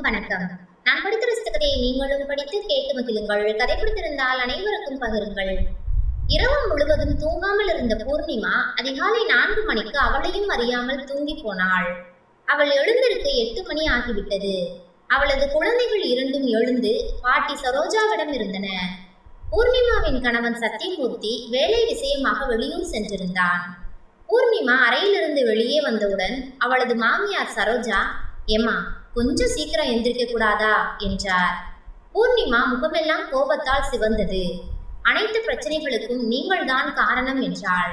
அனைவருக்கும் வணக்கம். நான் படித்த கதையை நீங்களும் படித்து கேட்டு மகிழுங்கள். கதை பிடித்திருந்தால் அனைவருக்கும் பகிருங்கள். இரவு முழுவதும் தூங்காமல் இருந்த பூர்ணிமா அதிகாலை நான்கு மணிக்கு அவளையும் அறியாமல் தூங்கி போனாள். அவள் எழுந்திருக்க எட்டு மணி ஆகிவிட்டது. அவளது குழந்தைகள் இரண்டும் எழுந்து பாட்டி சரோஜாவிடம் இருந்தன. பூர்ணிமாவின் கணவன் சத்தியமூர்த்தி வேலை விஷயமாக வெளியூர் சென்றிருந்தான். பூர்ணிமா அறையிலிருந்து வெளியே வந்தவுடன் அவளது மாமியார் சரோஜா எம்மா கொஞ்சம் சீக்கிரம் எந்திரிக்க கூடாதா? என்றார். பூர்ணிமா முகமெல்லாம் கோபத்தால் சிவந்தது. அனைத்து பிரச்சனைகளுக்கும் நீங்கள்தான் காரணம் என்றாள்.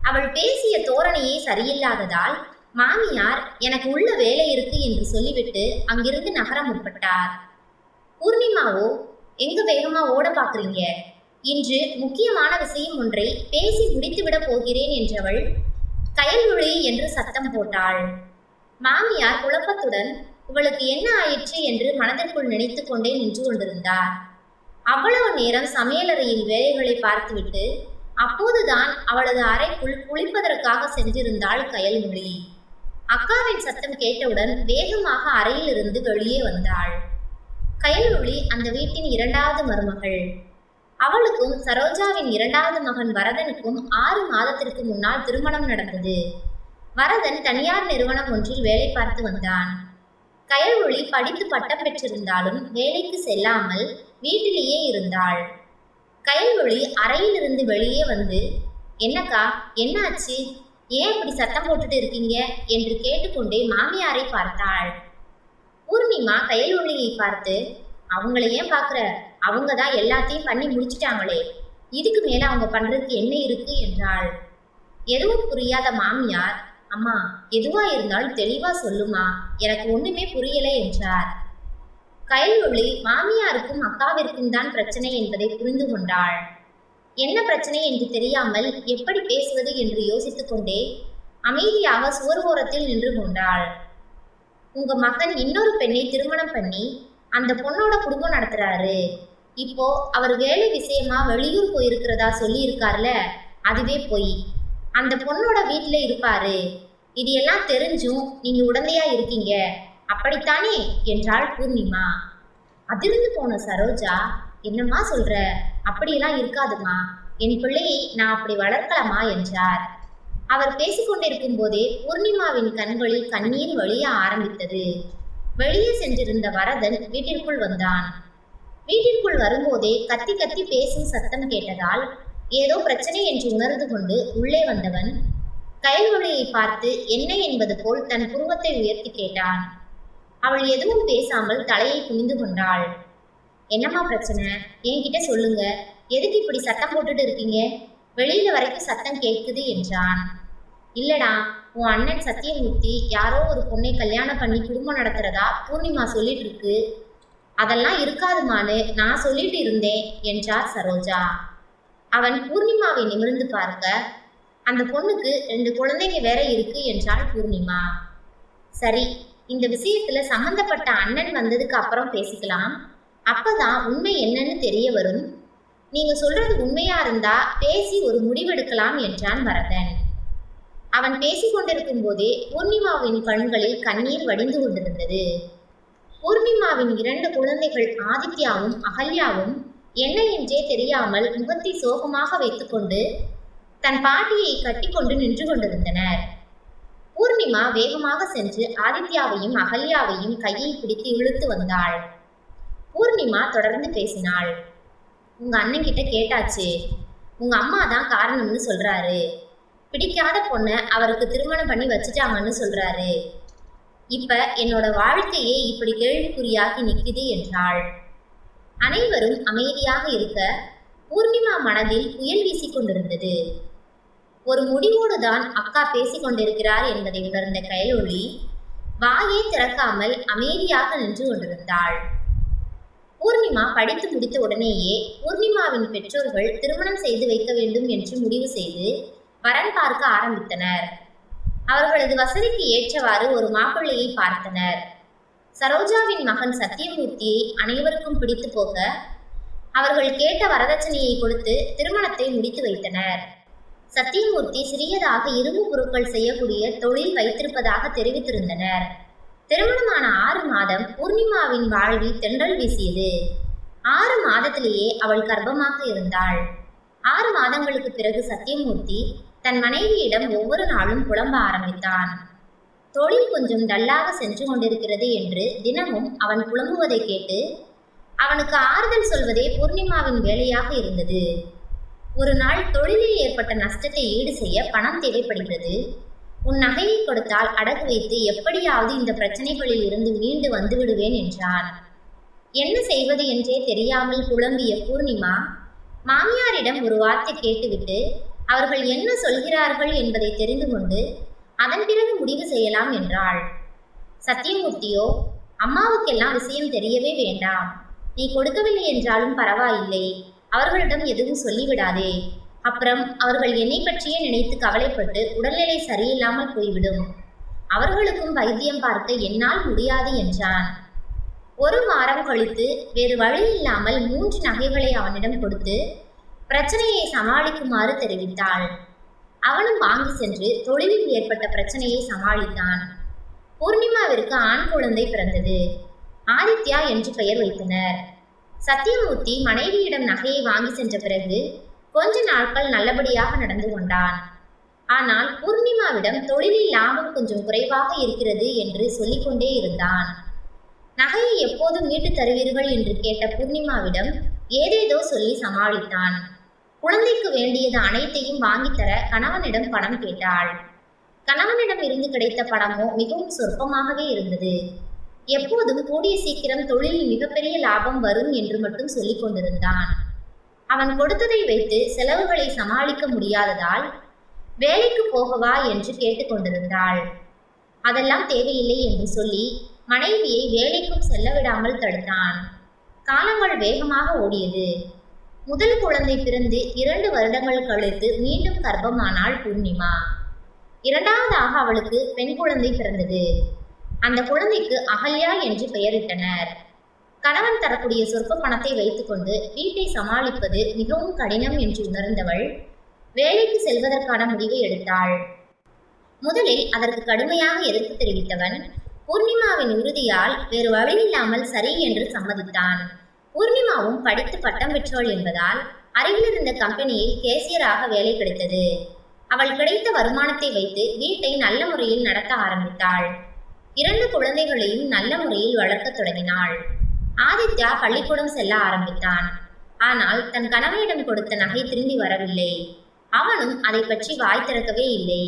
அவள் பேசிய தோரணையே சரியில்லாததால் மாமியார் எனக்கு உள்ள வேலை இருக்கு என்று சொல்லிவிட்டு அங்கிருந்து நகர முற்பட்டார். பூர்ணிமாவோ எங்க வேகமா ஓட பாக்குறீங்க இன்று முக்கியமான விஷயம் ஒன்றை பேசி முடித்துவிட போகிறேன் என்றவள் கயல்மொழி என்று சத்தம் போட்டாள். மாமியார் குழப்பத்துடன் இவளுக்கு என்ன ஆயிற்று என்று மனதிற்குள் நினைத்து கொண்டே நின்று கொண்டிருந்தார். அவ்வளவு நேரம் சமையலறையில் வேலைகளை பார்த்துவிட்டு அப்போதுதான் அவளது அறைக்குள் குளிப்பதற்காக சென்றிருந்தாள் கயல்மொழி. அக்காவின் சத்தம் கேட்டவுடன் வேகமாக அறையிலிருந்து வெளியே வந்தாள். கயல்மொழி அந்த வீட்டின் இரண்டாவது மருமகள். அவளுக்கும் சரோஜாவின் இரண்டாவது மகன் வரதனுக்கும் ஆறு மாதத்திற்கு முன்னால் திருமணம் நடந்தது. வரதன் தனியார் நிறுவனம் ஒன்றில் வேலை பார்த்து வந்தான். கயல்மொழி படித்து பட்டம் பெற்றிருந்தாலும் வேலைக்கு செல்லாமல் வீட்டிலேயே இருந்தாள். கயல்மொழி அறையிலிருந்து வெளியே வந்து என்னக்கா என்னாச்சு? ஏன் இப்படி சத்தம் போட்டுட்டு இருக்கீங்க? என்று கேட்டுக்கொண்டே மாமியாரை பார்த்தாள். பூர்ணிமா கயல்மொழியை பார்த்து அவங்கள ஏன் பார்க்குற? அவங்க தான் எல்லாத்தையும் பண்ணி முடிச்சிட்டாங்களே. இதுக்கு மேலே அவங்க பண்ணுறதுக்கு என்ன இருக்கு? என்றாள். எதுவும் புரியாத மாமியார் அம்மா எதுவா இருந்தாலும் தெளிவா சொல்லுமா? எனக்கு ஒண்ணுமே புரியல என்றார். கயல்வொளி மாமியாருக்கும் அக்காவிற்கும் தான் பிரச்சனை என்பதை புரிந்து கொண்டாள். என்ன பிரச்சனை என்று தெரியாமல் எப்படி பேசுவது என்று யோசித்துக் கொண்டே அமைதியாக சுவர் ஓரத்தில் நின்று கொண்டாள். உங்க மகன் இன்னொரு பெண்ணை திருமணம் பண்ணி அந்த பொண்ணோட குடும்பம் நடத்துறாரு. இப்போ அவர் வேலை விஷயமா வெளியூர் போயிருக்கிறதா சொல்லி இருக்கார்ல அதுவே பொய். அந்த பொண்ணோட வீட்டுல இருப்பாரு. இது எல்லாம் தெரிஞ்சும் நீங்க உடந்தையா இருக்கீங்க. அப்படித்தானே? என்றாள் பூர்ணிமா. அதிர்ந்து போன சரோஜா என்னம்மா சொல்ற? அப்படியெல்லாம் இருக்காதுமா என் பிள்ளையை நான் அப்படி வளர்க்கலாமா? என்றார். அவர் பேசிக்கொண்டிருக்கும் போதே பூர்ணிமாவின் கண்களில் கண்ணீர் வழிய ஆரம்பித்தது. வெளியே சென்றிருந்த வரதன் வீட்டிற்குள் வந்தான். வீட்டிற்குள் வரும்போதே கத்தி கத்தி பேசும் சத்தம் கேட்டதால் ஏதோ பிரச்சனை என்று உணர்ந்து கொண்டு உள்ளே வந்தவன் கயல்வழியை பார்த்து என்ன என்பது போல் தன் புருவத்தை உயர்த்தி கேட்டான். அவள் எதுவும் பேசாமல் தலையை குனிந்து கொண்டாள். என்னம்மா பிரச்சனை? என்கிட்ட சொல்லுங்க. எதுக்கு இப்படி சத்தம் போட்டுட்டு இருக்கீங்க? வெளியில வரைக்கும் சத்தம் கேட்குது என்றான். இல்லடா உன் அண்ணன் சத்தியமூர்த்தி யாரோ ஒரு பொண்ணை கல்யாணம் பண்ணி குடும்பம் நடத்துறதா பூர்ணிமா சொல்லிட்டு இருக்கு. அதெல்லாம் இருக்காதுமான்னு நான் சொல்லிட்டு இருந்தேன் என்றார் சரோஜா. அவன் பூர்ணிமாவை நிமிர்ந்து பார்க்க அந்த பொண்ணுக்கு ரெண்டு குழந்தைங்க வேற இருக்கு என்றாள் பூர்ணிமா. சரி இந்த விஷயத்துல சம்பந்தப்பட்ட அண்ணன் வந்ததுக்கு அப்புறம் பேசிக்கலாம். அப்பதான் உண்மை என்னன்னு தெரிய வரும். நீங்க சொல்றது உண்மையா இருந்தா பேசி ஒரு முடிவெடுக்கலாம் என்றான் வரதன் அவன் பேசிக்கொண்டிருக்கும் போதே பூர்ணிமாவின் கண்களில் கண்ணீர் வடிந்து கொண்டிருந்தது. பூர்ணிமாவின் இரண்டு குழந்தைகள் ஆதித்யாவும் அகல்யாவும் என்ன என்றே தெரியாமல் முகத்தை சோகமாக வைத்துக்கொண்டு தன் பாட்டியை கட்டிக்கொண்டு நின்று கொண்டிருந்தனர். பூர்ணிமா வேகமாக சென்று ஆதித்யாவையும் அகல்யாவையும் கையை பிடித்து இழுத்து வந்தாள். பூர்ணிமா தொடர்ந்து பேசினாள். உங்க அண்ணன் கிட்ட கேட்டாச்சு. உங்க அம்மா தான் காரணம்னு சொல்றாரு. பிடிக்காத பொண்ணை அவருக்கு திருமணம் பண்ணி வச்சுட்டாங்கன்னு சொல்றாரு. இப்ப என்னோட வாழ்க்கையே இப்படி கேள்விக்குறியாகி நிற்குது என்றாள். அனைவரும் அமைதியாக இருக்க பூர்ணிமா மனதில் புயல் வீசிக் கொண்டிருந்தது. ஒரு முடிவோடு தான் அக்கா பேசிக் கொண்டிருக்கிறார் என்பதை உணர்ந்த கயலொளி வாயே திறக்காமல் அமைதியாக நின்று கொண்டிருந்தாள். பூர்ணிமா படித்து முடித்த உடனேயே பூர்ணிமாவின் பெற்றோர்கள் திருமணம் செய்து வைக்க வேண்டும் என்று முடிவு செய்து வரன் பார்க்க ஆரம்பித்தனர். அவர்களது வசதிக்கு ஏற்றவாறு ஒரு மாப்பிள்ளையை பார்த்தனர். சரோஜாவின் மகன் சத்தியமூர்த்தியை அனைவருக்கும் பிடித்து போக அவர்கள் கேட்ட வரதட்சணையை கொடுத்து திருமணத்தை முடித்து வைத்தனர். சத்தியமூர்த்தி சிறியதாக இரும்பு பொருட்கள் செய்யக்கூடிய தொழில் வைத்திருப்பதாக தெரிவித்திருந்தனர். திருமணமான ஆறு மாதம் பூர்ணிமாவின் வாழ்வில் தென்றல் வீசியது. ஆறு மாதத்திலேயே அவள் கர்ப்பமாக இருந்தாள். ஆறு மாதங்களுக்கு பிறகு சத்தியமூர்த்தி தன் மனைவியிடம் ஒவ்வொரு நாளும் புலம்ப ஆரம்பித்தான். தொழில் கொஞ்சம் டல்லாக சென்று கொண்டிருக்கிறது என்று தினமும் அவன் புலம்புவதை கேட்டு அவனுக்கு ஆறுதல் சொல்வதே பூர்ணிமாவின் வேலையாக இருந்தது. ஒரு நாள் தொழிலில் ஏற்பட்ட நஷ்டத்தை ஈடு செய்ய பணம் தேவைப்படுகிறது. உன் நகையை கொடுத்தால் அடகு வைத்து எப்படியாவது இந்த பிரச்சனைகளில் இருந்து மீண்டு வந்து விடுவேன் என்றான். என்ன செய்வது என்றே தெரியாமல் புலம்பிய பூர்ணிமா மாமியாரிடம் ஒரு வார்த்தை கேட்டுவிட்டு அவர்கள் என்ன சொல்கிறார்கள் என்பதை தெரிந்து கொண்டு அதன் பிறகு முடிவு செய்யலாம் என்றாள். சத்தியமூர்த்தியோ அம்மாவுக்கெல்லாம் விஷயம் தெரியவே வேண்டாம். நீ கொடுக்கவில்லை என்றாலும் பரவாயில்லை. அவர்களிடம் எதுவும் சொல்லிவிடாதே. அப்புறம் அவர்கள் என்னை பற்றியே நினைத்து கவலைப்பட்டு உடல்நிலை சரியில்லாமல் போய்விடும். அவர்களுக்கும் வைத்தியம் பார்க்க என்னால் முடியாது என்றான். ஒரு வாரம் கழித்து வேறு வழி இல்லாமல் மூன்று நகைகளை அவனிடம் கொடுத்து பிரச்சனையை சமாளிக்குமாறு தெரிவித்தாள். அவனும் வாங்கி சென்று தொழிலில் ஏற்பட்ட பிரச்சனையை சமாளித்தான். பூர்ணிமாவிற்கு ஆண் குழந்தை பிறந்தது. ஆதித்யா என்று பெயர் வைத்தனர். சத்தியமூர்த்தி மனைவியிடம் நகையை வாங்கி சென்ற பிறகு கொஞ்ச நாட்கள் நல்லபடியாக நடந்து கொண்டான். ஆனால் பூர்ணிமாவிடம் தொழிலில் லாபம் கொஞ்சம் குறைவாக இருக்கிறது என்று சொல்லிக்கொண்டே இருந்தான். நகையை எப்போதும் மீட்டு தருவீர்கள் என்று கேட்ட பூர்ணிமாவிடம் ஏதேதோ சொல்லி சமாளித்தான். குழந்தைக்கு வேண்டியது அனைத்தையும் வாங்கித்தர கணவனிடம் பணம் கேட்டாள். கணவனிடம் இருந்து கிடைத்த பணமோ மிகவும் சொற்பமாகவே இருந்தது. எப்போதும் கூடிய சீக்கிரம் தொழிலில் மிகப்பெரிய லாபம் வரும் என்று மட்டும் சொல்லிக் கொண்டிருந்தான். அவன் கொடுத்ததை வைத்து செலவுகளை சமாளிக்க முடியாததால் வேலைக்கு போகவா? என்று கேட்டுக்கொண்டிருந்தாள் அதெல்லாம் தேவையில்லை என்று சொல்லி மனைவியை வேலைக்கும் செல்ல விடாமல் தடுத்தான். காலங்கள் வேகமாக ஓடியது. முதல் குழந்தை பிறந்து இரண்டு வருடங்கள் கழித்து மீண்டும் கர்ப்பமானாள் பூர்ணிமா. இரண்டாவதாக அவளுக்கு பெண் குழந்தை பிறந்தது. அந்த குழந்தைக்கு அகல்யா என்று பெயரிட்டனர். கணவன் தரக்கூடிய சொற்ப பணத்தை வைத்துக்கொண்டு வீட்டை சமாளிப்பது மிகவும் கடினம் என்று உணர்ந்தவள் வேலைக்கு செல்வதற்கான முடிவை எடுத்தாள். முதலில் அதற்கு கடுமையாக எதிர்ப்பு தெரிவித்தவன் பூர்ணிமாவின் உறுதியால் வேறு வழியில்லாமல் சரி என்று சம்மதித்தான். பூர்ணிமாவும் படித்து பட்டம் பெற்றோள் என்பதால் அருகில் இருந்த கம்பெனியில் கேசியராக வேலை கிடைத்தது. அவள் கிடைத்த வருமானத்தை வைத்து வீட்டை நல்ல முறையில் நடத்த ஆரம்பித்தாள். இரண்டு குழந்தைகளையும் நல்ல முறையில் வளர்க்கத் தொடங்கினாள். ஆதித்யா பள்ளிக்கூடம் செல்ல ஆரம்பித்தான். ஆனால் தன் கணவனிடம் கொடுத்த நகை திரும்பி வரவில்லை. அவனும் அதை பற்றி வாய் திறக்கவே இல்லை.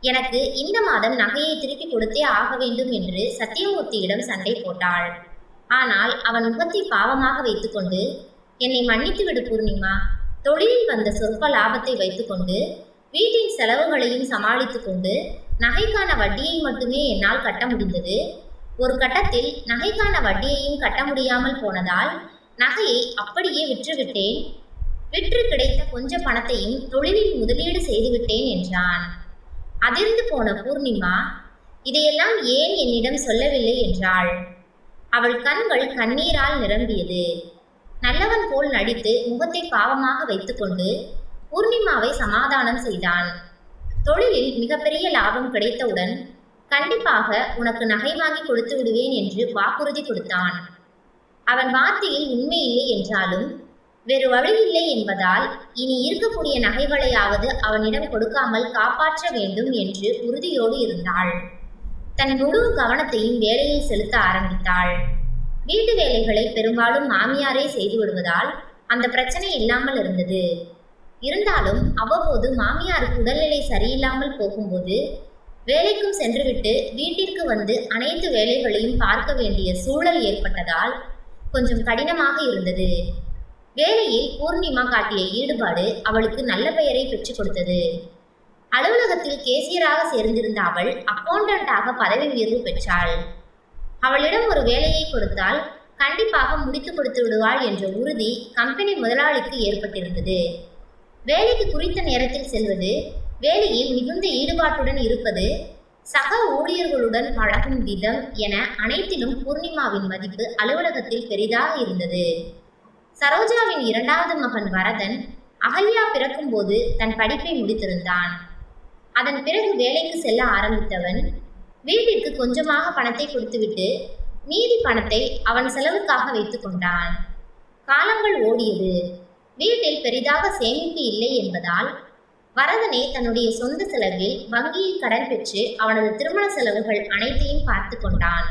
எனக்கு இந்த மாதம் நகையை திருப்பி கொடுத்தே ஆக வேண்டும் என்று சத்தியமூர்த்தியிடம் சண்டை போட்டாள். ஆனால் அவன் முகத்தை பாவமாக வைத்துக்கொண்டு என்னை மன்னித்து விடு பூர்ணிமா. தொழிலில் வந்த சொற்ப லாபத்தை வைத்துக்கொண்டு வீட்டின் செலவுகளையும் சமாளித்து கொண்டு நகைக்கான வட்டியை மட்டுமே என்னால் கட்ட முடிந்தது. ஒரு கட்டத்தில் நகைக்கான வட்டியையும் கட்ட முடியாமல் போனதால் நகையை அப்படியே விற்றுவிட்டேன். விற்று கிடைத்த கொஞ்ச பணத்தையும் தொழிலில் முதலீடு செய்துவிட்டேன் என்றான். அதிர்ந்து போன பூர்ணிமா இதையெல்லாம் ஏன் என்னிடம் சொல்லவில்லை? என்றாள். அவள் கண்கள் கண்ணீரால் நிரம்பியது. நல்லவன் போல் நடித்து முகத்தை பாவமாக வைத்துக்கொண்டு பூர்ணிமாவை சமாதானம் செய்தான். தொழிலில் மிகப்பெரிய லாபம் கிடைத்தவுடன் கண்டிப்பாக உனக்கு நகை வாங்கி கொடுத்து விடுவேன் என்று வாக்குறுதி கொடுத்தான். அவன் வார்த்தையில் உண்மையில்லை என்றாலும் வேறு வழியில்லை என்பதால் இனி இருக்கக்கூடிய நகைகளையாவது அவனிடம் கொடுக்காமல் காப்பாற்ற வேண்டும் என்று உறுதியோடு இருந்தாள். தன் முழு கவனத்தையும் வேலையில் செலுத்த ஆரம்பித்தாள். வீட்டு வேலைகளை பெரும்பாலும் மாமியாரே செய்து விடுவதால் அந்த பிரச்சனை இல்லாமல் இருந்தது. இருந்தாலும் அவ்வப்போது மாமியாருக்கு உடல்நிலை சரியில்லாமல் போகும்போது வேலைக்கும் சென்றுவிட்டு வீட்டிற்கு வந்து அனைத்து வேலைகளையும் பார்க்க வேண்டிய சூழல் ஏற்பட்டதால் கொஞ்சம் கடினமாக இருந்தது. வேலையில் பூர்ணிமா காட்டிய ஈடுபாடு அவளுக்கு நல்ல பெயரை பெற்றுக் கொடுத்தது. அலுவலகத்தில் கேசியராக சேர்ந்திருந்த அவள் அக்கௌண்டண்டாக பதவி உயர்வு பெற்றாள். அவளிடம் ஒரு வேலையை கொடுத்தால் கண்டிப்பாக முடித்து கொடுத்து விடுவாள் என்ற உறுதி கம்பெனி முதலாளிக்கு ஏற்பட்டிருந்தது. வேலைக்கு குறித்த நேரத்தில் செல்வது வேலையில் மிகுந்த ஈடுபாட்டுடன் இருப்பது சக ஊழியர்களுடன் பழகும் விதம் என அனைத்திலும் பூர்ணிமாவின் மதிப்பு அலுவலகத்தில் பெரிதாக இருந்தது. சரோஜாவின் இரண்டாவது மகன் வரதன் அகல்யா பிறக்கும்போது தன் படிப்பை முடித்திருந்தான். அதன் பிறகு வேலைக்கு செல்ல ஆரம்பித்தவன். வீட்டிற்கு கொஞ்சமாக பணத்தை கொடுத்துவிட்டு மீதி பணத்தை அவன் செலவுக்காக வைத்துக் கொண்டான். காலங்கள் ஓடியது. வீட்டில் பெரிதாக சேமிப்பு இல்லை என்பதால் வரதனை தன்னுடைய சொந்த செலவில் வங்கியில் கடன் பெற்று அவனது திருமண செலவுகள் அனைத்தையும் பார்த்து கொண்டான்.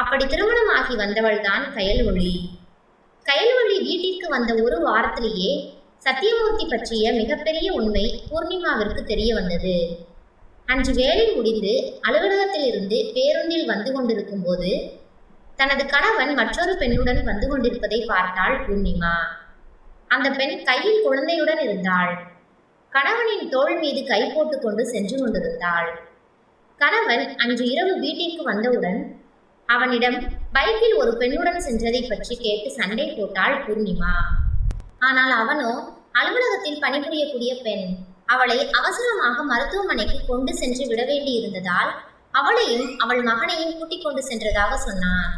அப்படி திருமணமாகி வந்தவள்தான் கயல்வழி கயல்வழி வீட்டிற்கு வந்த ஒரு வாரத்திலேயே சத்தியமூர்த்தி பற்றிய மிகப்பெரிய உண்மை பூர்ணிமாவிற்கு தெரிய வந்தது. அன்று வேலை முடிந்து அலுவலகத்திலிருந்து பேருந்தில் வந்து கொண்டிருக்கும் போது தனது கணவன் மற்றொரு பெண்ணுடன் வந்து கொண்டிருப்பதை பார்த்தாள் பூர்ணிமா. அந்த பெண் கையில் குழந்தையுடன் இருந்தாள். கணவனின் தோள் மீது கை போட்டுக்கொண்டு சென்று கொண்டிருந்தாள். கணவன் அன்று இரவு வீட்டிற்கு வந்தவுடன் அவனிடம் பைக்கில் ஒரு பெண்ணுடன் சென்றதை பற்றி கேட்டு சண்டை போட்டாள் பூர்ணிமா. ஆனால் அவனோ அலுவலகத்தில் பணிபுரியக்கூடிய பெண் அவளை அவசரமாக மருத்துவமனைக்கு கொண்டு சென்று விட வேண்டியிருந்ததால் அவளையும் அவள் மகனையும் கூட்டிக் கொண்டு சென்றதாக சொன்னான்.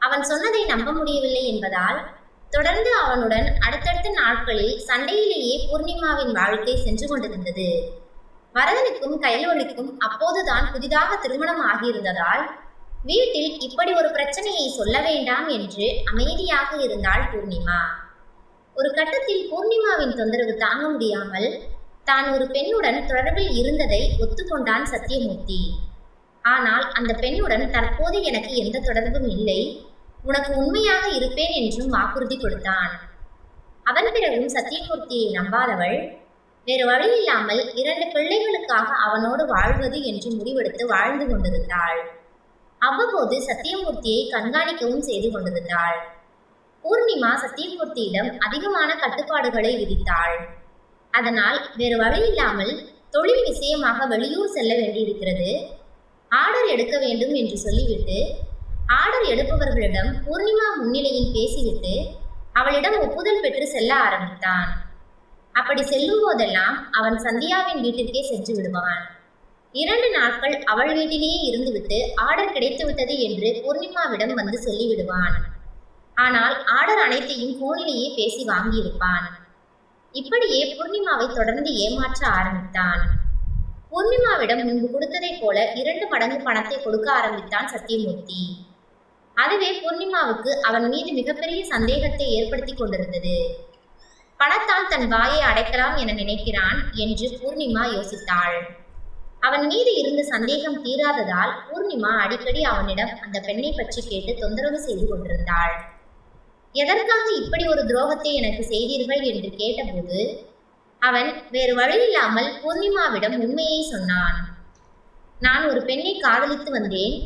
அவன் சொன்னதை நம்ப முடியவில்லை என்பதால் தொடர்ந்து அவனுடன் அடுத்தடுத்த நாட்களில் சண்டையிலேயே பூர்ணிமாவின் வாழ்க்கை சென்று கொண்டிருந்தது. வரதனுக்கும் கையொலிக்கும் அப்போதுதான் புதிதாக திருமணம் ஆகியிருந்ததால் வீட்டில் இப்படி ஒரு பிரச்சனையை சொல்ல வேண்டாம் என்று அமைதியாக இருந்தாள் பூர்ணிமா. ஒரு கட்டத்தில் பூர்ணிமாவின் தொந்தரவு தாங்க முடியாமல் தான் ஒரு பெண்ணுடன் தொடர்பில் இருந்ததை ஒத்துக்கொண்டான் சத்தியமூர்த்தி. ஆனால் அந்த பெண்ணுடன் தற்போது எனக்கு எந்த தொடர்பும் இல்லை. உனக்கு உண்மையாக இருப்பேன் என்றும் வாக்குறுதி கொடுத்தான். அதன் பிறகும் சத்தியமூர்த்தியை நம்பாதவள் வேறு வழியில்லாமல் இரண்டு பிள்ளைகளுக்காக அவனோடு வாழ்வது என்று முடிவெடுத்து வாழ்ந்து கொண்டிருந்தாள். அவ்வப்போது சத்தியமூர்த்தியை கண்காணிக்கவும் செய்து கொண்டிருந்தாள். பூர்ணிமா சத்தியமூர்த்தியிடம் அதிகமான கட்டுப்பாடுகளை விதித்தாள். அதனால் வேறு வழியில்லாமல் தொழில் விஷயமாக வெளியூர் செல்ல வேண்டியிருக்கிறது. ஆர்டர் எடுக்க வேண்டும் என்று சொல்லிவிட்டு ஆர்டர் எடுப்பவர்களிடம் பூர்ணிமா முன்னிலையில் பேசிவிட்டு அவளிடம் ஒப்புதல் பெற்று செல்ல ஆரம்பித்தான். அப்படி செல்லும் போதெல்லாம் அவன் சந்தியாவின் வீட்டிற்கே சென்று விடுவான். இரண்டு நாட்கள் அவள் வீட்டிலேயே இருந்துவிட்டு ஆர்டர் கிடைத்துவிட்டது என்று பூர்ணிமாவிடம் வந்து சொல்லிவிடுவான். ஆனால் ஆர்டர் அனைத்தையும் போனிலேயே பேசி வாங்கியிருப்பான். இப்படியே பூர்ணிமாவை தொடர்ந்து ஏமாற்ற ஆரம்பித்தான். பூர்ணிமாவிடம் முன்பு கொடுத்ததைப் போல இரண்டு மடங்கு பணத்தை கொடுக்க ஆரம்பித்தான் சத்தியமூர்த்தி. அதுவே பூர்ணிமாவுக்கு அவன் மீது மிகப்பெரிய சந்தேகத்தை ஏற்படுத்தி கொண்டிருந்தது. பணத்தால் தன் வாயை அடைக்கலாம் என நினைக்கிறான் என்று பூர்ணிமா யோசித்தாள். அவன் மீது இருந்த சந்தேகம் தீராததால் பூர்ணிமா அடிக்கடி அவனிடம் அந்த பெண்ணை பற்றி கேட்டு தொந்தரவு செய்து கொண்டிருந்தாள். எதற்காக இப்படி ஒரு துரோகத்தை எனக்கு செய்தீர்கள் என்று கேட்டபோது அவன் வேறு வழியில்லாமல் பூர்ணிமாவிடம் உண்மையை சொன்னான். நான் ஒரு பெண்ணை காதலித்து வந்தேன்.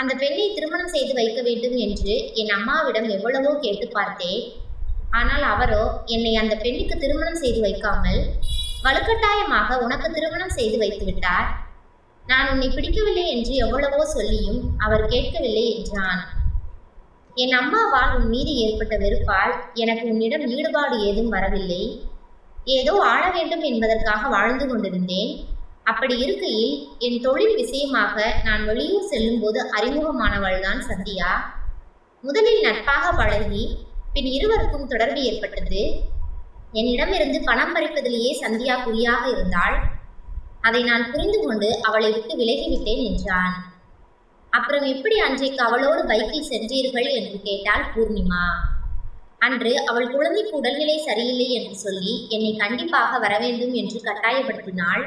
அந்த பெண்ணை திருமணம் செய்து வைக்க வேண்டும் என்று என் அம்மாவிடம் எவ்வளவோ கேட்டு பார்த்தேன். ஆனால் அவரோ என்னை அந்த பெண்ணுக்கு திருமணம் செய்து வைக்காமல் வலுக்கட்டாயமாக உனக்கு திருமணம் செய்து வைத்து விட்டார். நான் உன்னை பிடிக்கவில்லை என்று எவ்வளவோ சொல்லியும் அவர் கேட்கவில்லை என்றான். என் அம்மாவால் உன் மீது ஏற்பட்ட வெறுப்பால் எனக்கு உன்னிடம் ஈடுபாடு ஏதும் வரவில்லை. ஏதோ ஆள வேண்டும் என்பதற்காக வாழ்ந்து கொண்டிருந்தேன். அப்படி இருக்கையில் என் தொழில் விஷயமாக நான் வெளியூர் செல்லும்போது அறிமுகமானவள்தான் சந்தியா. முதலில் நட்பாக பழகி பின் இருவருக்கும் தொடர்பு ஏற்பட்டது. என்னிடமிருந்து பணம் பறிப்பதிலேயே சந்தியா குறியாக இருந்தாள். அதை நான் புரிந்து கொண்டு அவளை விட்டு விலகிவிட்டேன் என்றான். அப்புறம் எப்படி அன்றைக்கு அவளோடு பைக்கில் சென்றீர்கள் என்று கேட்டாள் பூர்ணிமா. அன்று அவள் குழந்தைக்கு உடல்நிலை சரியில்லை என்று சொல்லி என்னை கண்டிப்பாக வர வேண்டும் என்று கட்டாயப்படுத்தினாள்.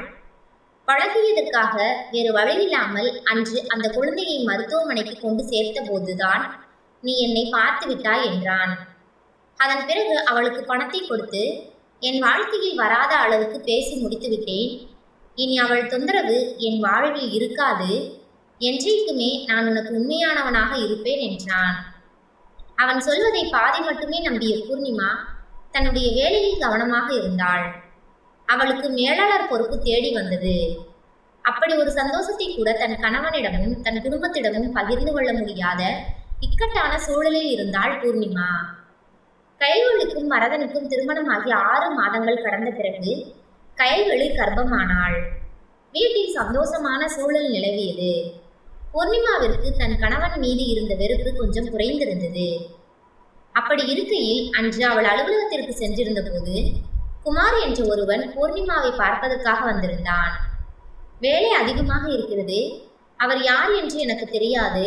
பழகியதற்காக வேறு வழியில்லாமல் அன்று அந்த குழந்தையை மருத்துவமனைக்கு கொண்டு சேர்த்த போதுதான் நீ என்னை பார்த்து விட்டாய் என்றான். அதன் பிறகு அவளுக்கு பணத்தை கொடுத்து என் வாழ்க்கையில் வராத அளவுக்கு பேசி முடித்து விட்டேன். இனி அவள் தொந்தரவு என் வாழ்வில் இருக்காது. என்றைக்குமே நான் உனக்கு உண்மையானவனாக இருப்பேன் என்றான். அவன் சொல்வதை பாதி மட்டுமே நம்பிய பூர்ணிமா தன்னுடைய வேலையில் கவனமாக இருந்தாள். அவளுக்கு மேலாளர் பொறுப்பு தேடி வந்தது. அப்படி ஒரு சந்தோஷத்தை கூட தன் கணவனிடமும் தன் குடும்பத்திடமும் பகிர்ந்து கொள்ள முடியாத இக்கட்டான சூழலில் இருந்தாள் பூர்ணிமா. கயல்வெளிக்கும் மரதனுக்கும் திருமணமாகி ஆறு மாதங்கள் கடந்த பிறகு கைவெளி கர்ப்பமானாள். வீட்டில் சந்தோஷமான சூழல் நிலவியது. பூர்ணிமாவிற்கு தன் கணவன் மீது இருந்த வெறுப்பு கொஞ்சம் குறைந்திருந்தது. அப்படி இருக்கையில் அன்று அவள் அலுவலகத்திற்கு சென்றிருந்த போது குமார் என்ற ஒருவன் பூர்ணிமாவை பார்ப்பதற்காக வந்திருந்தான். வேலை அதிகமாக இருக்கிறது அவர் யார் என்று எனக்கு தெரியாது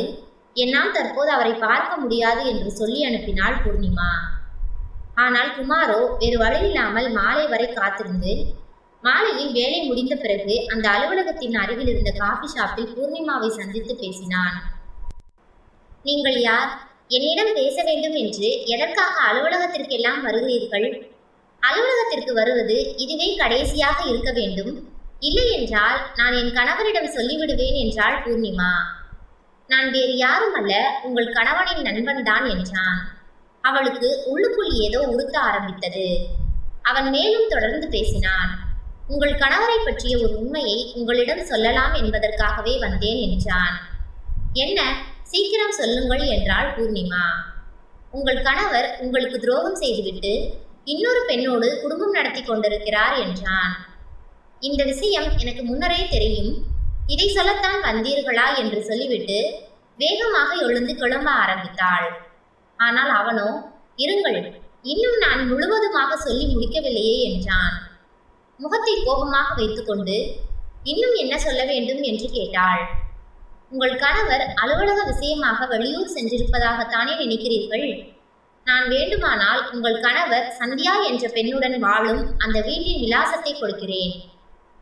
என்னால் தற்போது அவரை பார்க்க முடியாது என்று சொல்லி அனுப்பினாள் பூர்ணிமா. ஆனால் குமாரோ வேறு வழியில்லாமல் மாலை வரை காத்திருந்து மாலையில் வேலை முடிந்த பிறகு அந்த அலுவலகத்தின் அருகில் இருந்த காஃபி ஷாப்பில் பூர்ணிமாவை சந்தித்து பேசினான். நீங்கள் யார்? என்னிடம் பேச வேண்டும் என்று எதற்காக அலுவலகத்திற்கெல்லாம் வருகிறீர்கள்? அலுவலகத்திற்கு வருவது இதுவே கடைசியாக இருக்க வேண்டும். இல்லை என்றால் நான் என் கணவரிடம் சொல்லிவிடுவேன் என்றாள் பூர்ணிமா. நான் வேறு யாரும் அல்ல உங்கள் கணவனின் நண்பன் தான் என்றான். அவளுக்கு உள்ளுக்குள் ஏதோ உறுத்த ஆரம்பித்தது. அவன் மேலும் தொடர்ந்து பேசினான். உங்கள் கணவரை பற்றிய ஒரு உண்மையை உங்களிடம் சொல்லலாம் என்பதற்காகவே வந்தேன் என்றான். என்ன? சீக்கிரம் சொல்லுங்கள் என்றாள் பூர்ணிமா. உங்கள் கணவர் உங்களுக்கு துரோகம் செய்துவிட்டு இன்னொரு பெண்ணோடு குடும்பம் நடத்தி கொண்டிருக்கிறார் என்றான். இந்த விஷயம் எனக்கு முன்னரே தெரியும். இதை சொல்லத்தான் வந்தீர்களா என்று சொல்லிவிட்டு வேகமாக எழுந்து கிளம்ப ஆரம்பித்தாள். ஆனால் அவனோ இருங்கள் இன்னும் நான் முழுவதுமாக சொல்லி முடிக்கவில்லையே என்றான். முகத்தை கோபமாக வைத்துக்கொண்டு இன்னும் என்ன சொல்ல வேண்டும்? என்று கேட்டாள். உங்கள் கணவர் அலுவலக விஷயமாக வெளியூர் சென்றிருப்பதாகத்தானே நினைக்கிறீர்கள்? நான் வேண்டுமானால் உங்கள் கணவர் சந்தியா என்ற பெண்ணுடன் வாழும் அந்த வீட்டின் விலாசத்தை கொடுக்கிறேன்.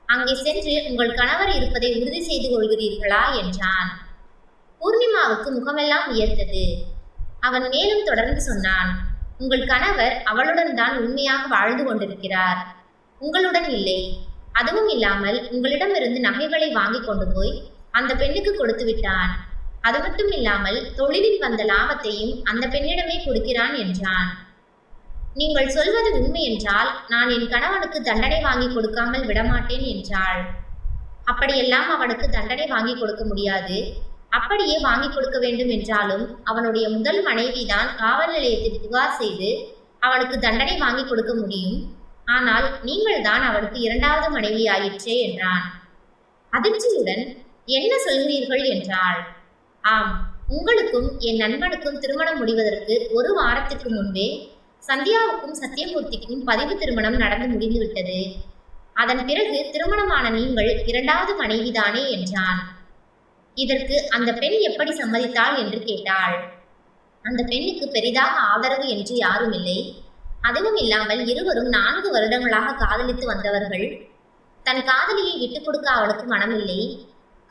அங்கே சென்று உங்கள் கணவர் இருப்பதை உறுதி செய்து கொள்கிறீர்களா? என்றான். பூர்ணிமாவுக்கு முகமெல்லாம் உயர்த்தது அவன் மேலும் தொடர்ந்து சொன்னான் உங்கள் கணவர் அவளுடன் தான் உண்மையாக வாழ்ந்து கொண்டிருக்கிறார். உங்களுடன் இல்லை. அதுவும் இல்லாமல் உங்களிடமிருந்து நகைகளை வாங்கி கொண்டு போய் அந்த பெண்ணுக்கு கொடுத்து விட்டான். அது மட்டும் இல்லாமல் தொழிலில் வந்த லாபத்தையும் அந்த பெண்ணிடமே கொடுக்கிறான் என்றான். நீங்கள் சொல்வது உண்மை என்றால் நான் என் கணவனுக்கு தண்டனை வாங்கி கொடுக்காமல் விடமாட்டேன் என்றாள். அப்படியெல்லாம் அவனுக்கு தண்டனை வாங்கி கொடுக்க முடியாது. அப்படியே வாங்கி கொடுக்க வேண்டும் என்றாலும் அவனுடைய முதல் மனைவிதான் காவல் நிலையத்தில் புகார் செய்து அவனுக்கு தண்டனை வாங்கி கொடுக்க முடியும். ஆனால் நீங்கள் தான் அவருக்கு இரண்டாவது மனைவி ஆயிற்றே என்றான். அதிர்ச்சியுடன் என்ன சொல்கிறீர்கள் என்றாள். ஆம் உங்களுக்கும் என் நண்பனுக்கும் திருமணம் முடிவதற்கு ஒரு வாரத்திற்கு முன்பே சந்தியாவுக்கும் சத்தியமூர்த்திக்கும் பதிவு திருமணம் நடந்து முடிந்துவிட்டது. அதன் பிறகு திருமணமான நீங்கள் இரண்டாவது மனைவிதானே என்றான். இதற்கு அந்த பெண் எப்படி சம்மதித்தாள் என்று கேட்டாள். அந்த பெண்ணுக்கு பெரிதாக ஆதரவு என்று யாரும் இல்லை அதுவும் இல்லாமல் இருவரும் நான்கு வருடங்களாக காதலித்து வந்தவர்கள். தன் காதலியை விட்டுக் கொடுக்க அவளுக்கு மனமில்லை.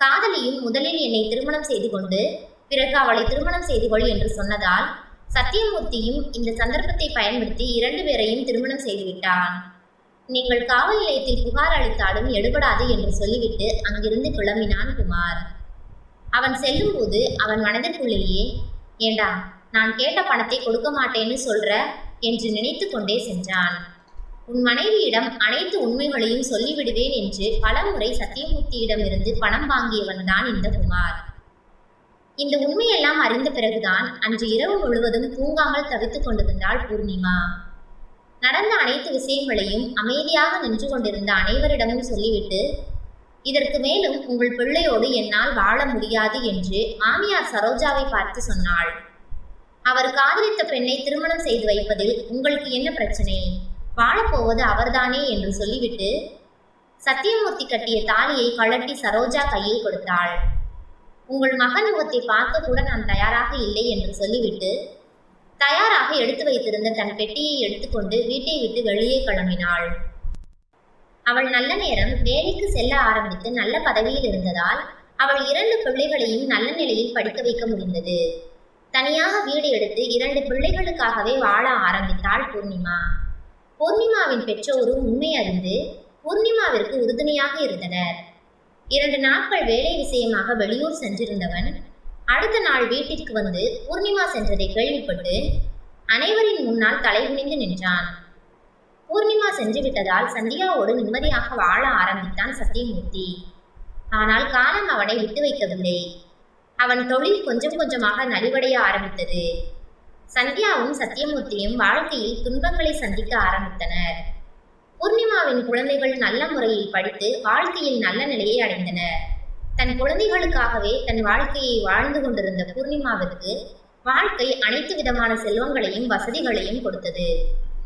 காதலியும் முதலில் என்னை திருமணம் செய்து கொண்டு பிறகு அவளை திருமணம் செய்து கொள் என்று சொன்னதால் சத்தியமூர்த்தியும் இந்த சந்தர்ப்பத்தை பயன்படுத்தி இரண்டு பேரையும் திருமணம் செய்துவிட்டான் நீங்கள் காவல் நிலையத்தில் புகார் அளித்தாலும் எடுபடாது என்று சொல்லிவிட்டு அங்கிருந்து கிளம்பினான் குமார். அவன் செல்லும்போது அவன் மனதிற்குள்ளேயே ஏண்டா நான் கேட்ட பணத்தை கொடுக்க மாட்டேன்னு சொல்ற? என்று நினைத்து கொண்டே சென்றான். உன் மனைவியிடம் அனைத்து உண்மைகளையும் சொல்லிவிடுவேன் என்று பலமுறை சத்தியமூர்த்தியிடமிருந்து பணம் வாங்கியவன் தான் இந்த குமார். இந்த உண்மையெல்லாம் அறிந்த பிறகுதான் அன்று இரவு முழுவதும் தூங்காமல் தவித்துக் கொண்டிருந்தாள் பூர்ணிமா. நடந்த அனைத்து விஷயங்களையும் அமைதியாக நின்று கொண்டிருந்த அனைவரிடமும் சொல்லிவிட்டு இதற்கு மேலும் உங்கள் பிள்ளையோடு என்னால் வாழ முடியாது என்று மாமியார் சரோஜாவை பார்த்து சொன்னாள். அவர் காதலித்த பெண்ணை திருமணம் செய்து வைப்பதில் உங்களுக்கு என்ன பிரச்சனை? வாழப்போவது அவர்தானே என்று சொல்லிவிட்டு சத்தியமூர்த்தி கட்டிய தாலியை கழட்டி சரோஜா கையில் கொடுத்தாள். உங்கள் மகன் முகத்தை பார்க்க கூட நான் தயாராக இல்லை என்று சொல்லிவிட்டு தயாராக எடுத்து வைத்திருந்த தன் பெட்டியை எடுத்துக்கொண்டு வீட்டை விட்டு வெளியே கிளம்பினாள். அவள் நல்ல நேரம் வேலைக்கு செல்ல ஆரம்பித்து நல்ல பதவியில் இருந்ததால் அவள் இரண்டு பிள்ளைகளையும் நல்ல நிலையில் படிக்க வைக்க முடிந்தது. தனியாக வீடு எடுத்து இரண்டு பிள்ளைகளுக்காகவே வாழ ஆரம்பித்தாள் பூர்ணிமா. பூர்ணிமாவின் பெற்றோரும் உண்மை அறிந்து பூர்ணிமாவிற்கு உறுதுணையாக இருந்தனர். இரண்டு நாட்கள் வேலை விஷயமாக வெளியூர் சென்றிருந்தவன் அடுத்த நாள் வீட்டிற்கு வந்து பூர்ணிமா சென்றதை கேள்விப்பட்டு அனைவரின் முன்னால் தலைகுனிந்து நின்றான். பூர்ணிமா சென்று விட்டதால் சந்தியாவோடு நிம்மதியாக வாழ ஆரம்பித்தான் சத்தியமூர்த்தி. ஆனால் காலம் அவனை விட்டு வைக்கவில்லை. அவன் தொழில் கொஞ்சம் கொஞ்சமாக நலிவடைய ஆரம்பித்தது. சந்தியாவும் சத்தியமூர்த்தியும் வாழ்க்கையில் துன்பங்களை சந்திக்க ஆரம்பித்தனர். பூர்ணிமாவின் குழந்தைகள் நல்ல முறையில் படித்து வாழ்க்கையில் நல்ல நிலையை அடைந்தனர். தன் குழந்தைகளுக்காகவே தன் வாழ்க்கையை வாழ்ந்து கொண்டிருந்த பூர்ணிமாவிற்கு வாழ்க்கை அனைத்து விதமான செல்வங்களையும் வசதிகளையும் கொடுத்தது.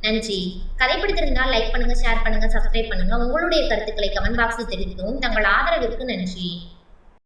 நன்றி. கதை பிடித்திருந்தால் லைக் பண்ணுங்க ஷேர் பண்ணுங்க சப்ஸ்கிரைப் பண்ணுங்க. உங்களுடைய கருத்துக்களை கமெண்ட் பாக்ஸில் தெரிவிக்கவும். தங்கள் ஆதரவிற்கு நன்றி.